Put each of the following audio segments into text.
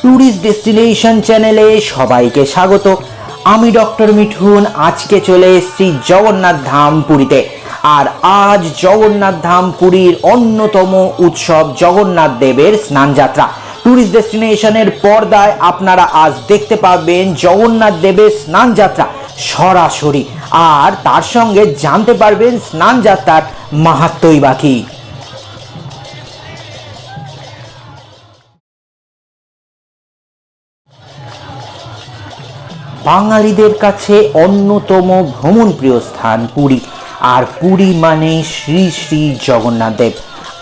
Tourist destination চ্যানেলে সবাইকে স্বাগত। আমি ডক্টর মিঠুন আজকে চলে এসেছি জগন্নাথ ধাম পুরীতে। আর আজ জগন্নাথ ধাম পুরীর অন্যতম উৎসব জগন্নাথ দেবের স্নানযাত্রা। ট্যুরিস্ট ডেস্টিনেশনের পর্দায় আপনারা আজ দেখতে পাবেন জগন্নাথ দেবের স্নানযাত্রা সরাসরি। আর তার সঙ্গে জানতে পারবেন স্নানযাত্রার মাহাত্মই বাকি বাঙালিদের কাছে অন্যতম ভ্রমণ প্রিয় স্থান পুরী। আর পুরী মানে শ্রী শ্রী জগন্নাথ দেব।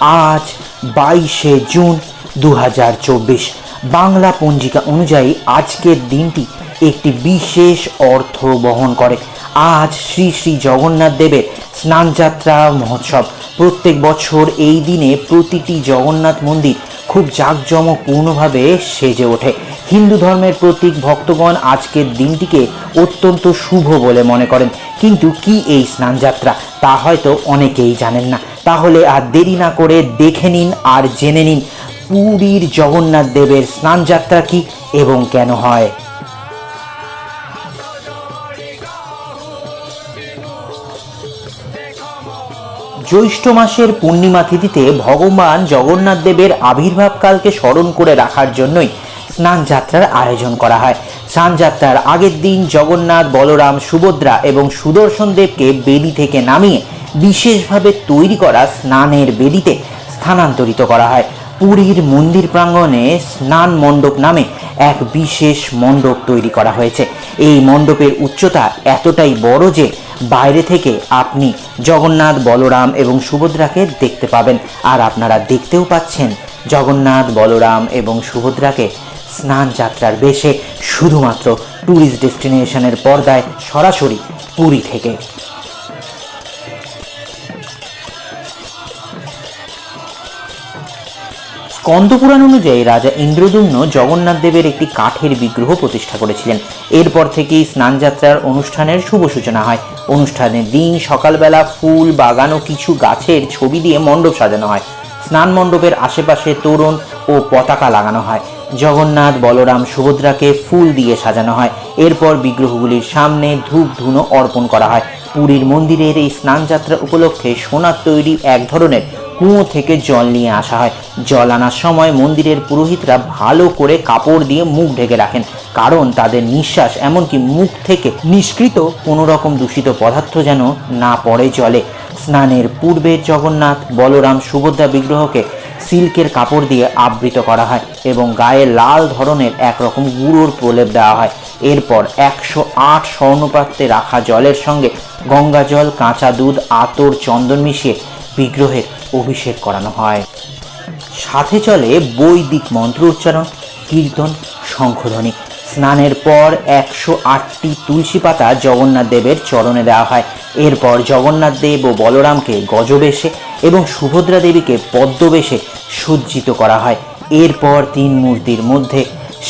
আজ বাইশে জুন দু হাজার চব্বিশ। বাংলা পঞ্জিকা অনুযায়ী আজকের দিনটি একটি বিশেষ অর্থ বহন করে। আজ শ্রী শ্রী জগন্নাথ দেবের স্নানযাত্রা মহোৎসব। প্রত্যেক বছর এই দিনে প্রতিটি জগন্নাথ মন্দির খুব জাঁকজমকপূর্ণভাবে সেজে ওঠে। হিন্দু ধর্মের প্রতীক ভক্তগণ আজকের দিনটিকে অত্যন্ত শুভ বলে মনে করেন। কিন্তু কি এই স্নানযাত্রা? তা হয়তো অনেকেই জানেন না। তাহলে আর দেরি না করে দেখে নিন আর জেনে নিন পুরীর জগন্নাথ দেবের স্নানযাত্রা কি এবং কেন হয়। জ্যৈষ্ঠ মাসের পূর্ণিমা তিথিতে ভগবান জগন্নাথ দেবের আবির্ভাবকালকে স্মরণ করে রাখার জন্যই স্নান যাত্রার আয়োজন করা হয়। স্নান যাত্রার আগের দিন জগন্নাথ, বলরাম, সুভদ্রা এবং সুদর্শন দেবকে বেদি থেকে নামিয়ে বিশেষভাবে তৈরি করা স্নানের বেদিতে স্থানান্তরিত করা হয়। পুরীর মন্দির প্রাঙ্গণে স্নান মণ্ডপ নামে এক বিশেষ মণ্ডপ তৈরি করা হয়েছে। এই মণ্ডপের উচ্চতা এতটাই বড় যে বাইরে থেকে আপনি জগন্নাথ, বলরাম এবং সুভদ্রাকে দেখতে পাবেন। আর আপনারা দেখতেও পাচ্ছেন জগন্নাথ, বলরাম এবং সুভদ্রাকে স্নান যাত্রার বেশে শুধুমাত্র ট্যুরিস্ট ডেস্টিনেশনের পর্দায় সরাসরি পুরী থেকে। স্কন্দপুরাণ অনুযায়ী রাজা ইন্দ্রদুম্ন জগন্নাথ দেবের একটি কাঠের বিগ্রহ প্রতিষ্ঠা করেছিলেন। এরপর থেকেই স্নানযাত্রার অনুষ্ঠানের শুভ সূচনা হয়। অনুষ্ঠানের দিন সকালবেলা ফুল, বাগান ও কিছু গাছের ছবি দিয়ে মণ্ডপ সাজানো হয়। স্নান মণ্ডপের আশেপাশে তোরণ ও পতাকা লাগানো হয়। জগন্নাথ, বলরাম, সুভদ্রাকে ফুল দিয়ে সাজানো হয়। এরপর বিগ্রহগুলির সামনে ধূপ, ধুনো অর্পণ করা হয়। পুরীর মন্দিরের এই স্নানযাত্রা উপলক্ষে সোনার তৈরি এক ধরনের কুয়ো থেকে জল নিয়ে আসা হয়। জল আনার সময় মন্দিরের পুরোহিতরা ভালো করে কাপড় দিয়ে মুখ ঢেকে রাখেন, কারণ তাদের নিঃশ্বাস এমনকি মুখ থেকে নিষ্কৃত কোনো রকম দূষিত পদার্থ যেন না পড়ে জলে। স্নানের পূর্বে জগন্নাথ বলরাম সুভদ্রা বিগ্রহকে সিল্কের কাপড় দিয়ে আবৃত করা হয় এবং গায়ে লাল ধরনের একরকম গুঁড়োর প্রলেপ দেওয়া হয়। এরপর একশো আট স্বর্ণপাত্রে রাখা জলের সঙ্গে গঙ্গা জল, কাঁচা দুধ, আতর, চন্দন মিশিয়ে বিগ্রহের অভিষেক করানো হয়। সাথে চলে বৈদিক মন্ত্র উচ্চারণ, কীর্তন, শঙ্খধ্বনি। স্নানের পর একশো আটটি তুলসী পাতা জগন্নাথ দেবের চরণে দেওয়া হয়। এরপর জগন্নাথ দেব ও বলরামকে গজবেশে এবং সুভদ্রা দেবীকে পদ্মবেশে সজ্জিত করা হয়। এরপর তিন মূর্তির মধ্যে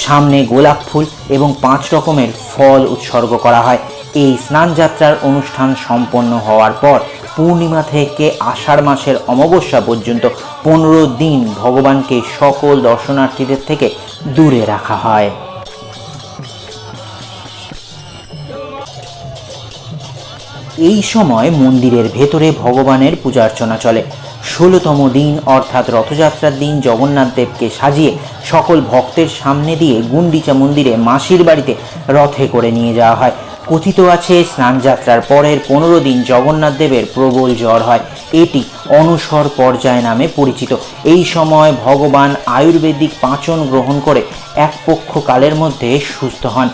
সামনে গোলাপ ফুল এবং পাঁচ রকমের ফল উৎসর্গ করা হয়। এই স্নানযাত্রার অনুষ্ঠান সম্পন্ন হওয়ার পর পূর্ণিমা থেকে আষাঢ় মাসের অমাবস্যা পর্যন্ত পনেরো দিন ভগবানকে সকল দর্শনার্থীদের থেকে দূরে রাখা হয়। এই সময় মন্দিরের ভেতরে ভগবানের পূজা অর্চনা চলে। ষোলোতম দিন অর্থাৎ রথযাত্রার দিন জগন্নাথ দেবকে সাজিয়ে সকল ভক্তের সামনে দিয়ে গুন্ডিচা মন্দিরে মাসির বাড়িতে রথে করে নিয়ে যাওয়া হয়। কথিত আছে, স্নানযাত্রার পরের পনেরো দিন জগন্নাথ দেবের প্রবল জ্বর হয়। এটি অনসর পর্যায় নামে পরিচিত। এই সময় ভগবান আয়ুর্বেদিক পাচন গ্রহণ করে এক পক্ষ কালের মধ্যে সুস্থ হন।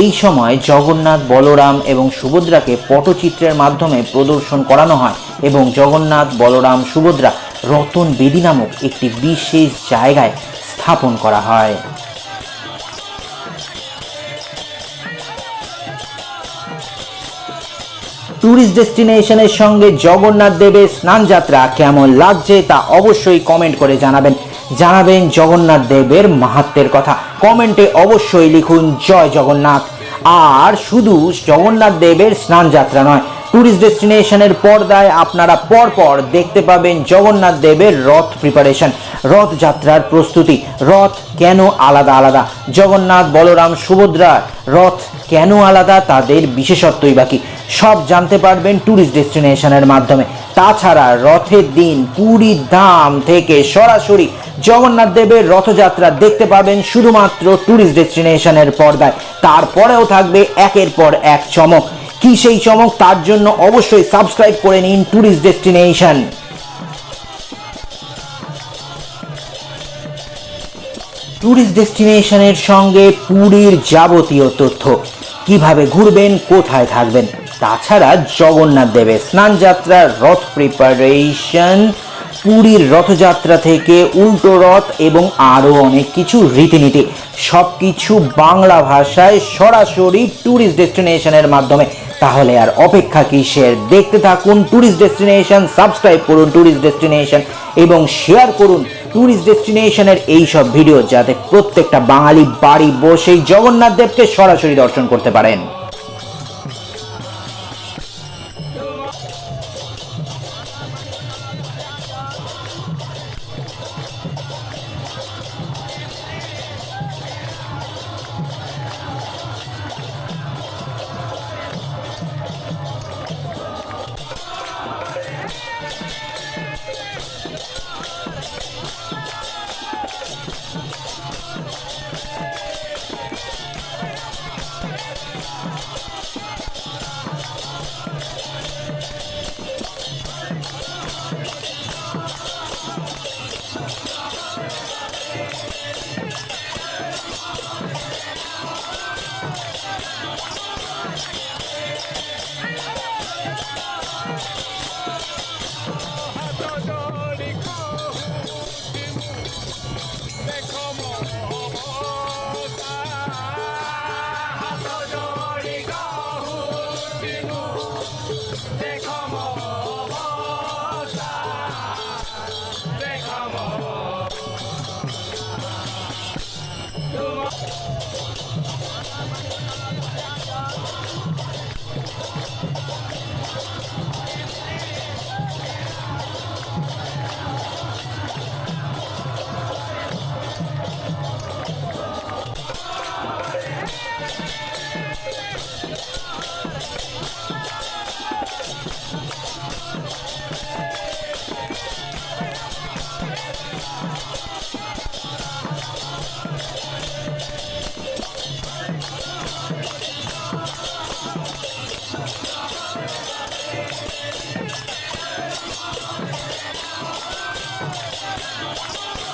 এই সময় জগন্নাথ বলরাম এবং সুভদ্রাকে পটচিত্রের মাধ্যমে প্রদর্শন করানো হয় এবং জগন্নাথ বলরাম সুভদ্রা রতন বেদি নামক একটি বিশেষ জায়গায় স্থাপন করা হয়। ট্যুরিস্ট ডেস্টিনেশনের সঙ্গে জগন্নাথ দেবের স্নানযাত্রা কেমন লাগছে তা অবশ্যই কমেন্ট করে জানাবেন। জানাবেন জগন্নাথ দেবের মাহাত্মের কথা। কমেন্টে অবশ্যই লিখুন, জয় জগন্নাথ। আর শুধু জগন্নাথ দেবের স্নানযাত্রা নয় ট্যুরিস্ট ডেস্টিনেশনের পর্দায় আপনারা পরপর দেখতে পাবেন জগন্নাথ দেবের রথ প্রিপারেশন রথযাত্রার প্রস্তুতি। রথ কেন আলাদা আলাদা? জগন্নাথ, বলরাম, সুভদ্রার রথ কেন আলাদা? তাদের বিশেষত্বই বাকি সব জানতে পারবেন ট্যুরিস্ট ডেস্টিনেশনের মাধ্যমে। তাছাড়া রথের দিন পুরীর ধাম থেকে সরাসরি জগন্নাথ দেবের রথযাত্রা দেখতে পাবেন শুধুমাত্র ট্যুরিস্ট ডেস্টিনেশনের পর্দায়। তারপরেও থাকবে একের পর এক চমক। কি সেই চমক? তার জন্য অবশ্যই সাবস্ক্রাইব করে নিন ট্যুরিস্ট ডেস্টিনেশন ট্যুরিস্ট ডেস্টিনেশনের সঙ্গে পুরীর যাবতীয় তথ্য। কীভাবে ঘুরবেন? কোথায় থাকবেন? তাছাড়া জগন্নাথ দেবের স্নানযাত্রার রথ প্রিপারেশন পুরীর রথযাত্রা থেকে উল্টো রথ এবং আরও অনেক কিছু রীতিনীতি। সব কিছু বাংলা ভাষায় সরাসরি ট্যুরিস্ট ডেস্টিনেশনের মাধ্যমে। তাহলে আর অপেক্ষা কিসের? দেখতে থাকুন ট্যুরিস্ট ডেস্টিনেশন সাবস্ক্রাইব করুন ট্যুরিস্ট ডেস্টিনেশন এবং শেয়ার করুন ট্যুরিস্ট ডেস্টিনেশনের এই সব ভিডিও যাতে প্রত্যেকটা বাঙালি বাড়ি বসেই জগন্নাথ দেবকে সরাসরি দর্শন করতে পারেন।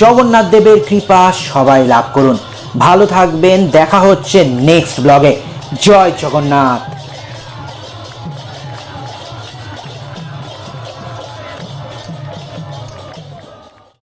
জগন্নাথ দেবের কৃপা সবাই লাভ করুন। ভালো থাকবেন দেখা হচ্ছে নেক্সট ব্লগে জয় জগন্নাথ।